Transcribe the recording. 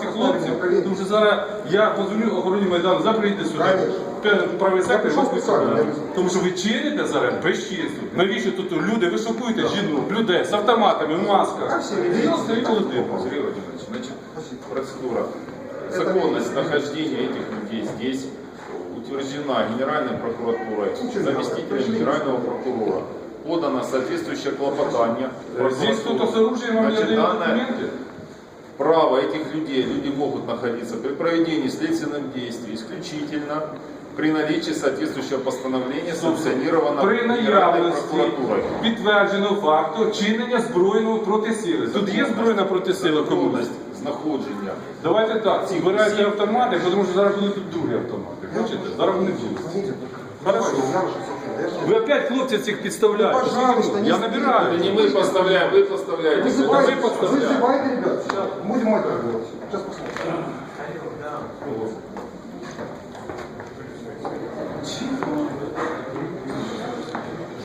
ці хлопці, тому що зараз я позвоню охороні Майдану, завтра сюди. Правий сектор вас не сюди. Тому що ви чините зараз безчинство. Навіщо тут люди? Ви шокуєте жінок, людей з автоматами, в масках. Сергій Володимирович. Сергей Владимирович, значит, процедура. Законность нахождения этих людей здесь утверждена Генеральной прокуратурой, заместителем Генерального прокурора. Подано соответствующее клопотание. Здесь кто-то с оружием вам не отдает документы? Право этих людей, люди могут находиться при проведении следственных действий исключительно при наличии соответствующего постановления, санкционированного При наявності підтвердженого факту чинення збройного протисили. Тут є збройна протисила комусь? Знаходження Давайте так, збирайте автомати, тому що зараз будуть тут другі автомати. Хочете? Зараз вони будуть. Хорошо. Ви опять хлопців цих підставляєте. Пожалуйста, не Я Это набираю. не мы поставляем, вы поставляете. Вызывайте, подставляете. вызывайте, ребят. Будем это делать. Сейчас посмотрим.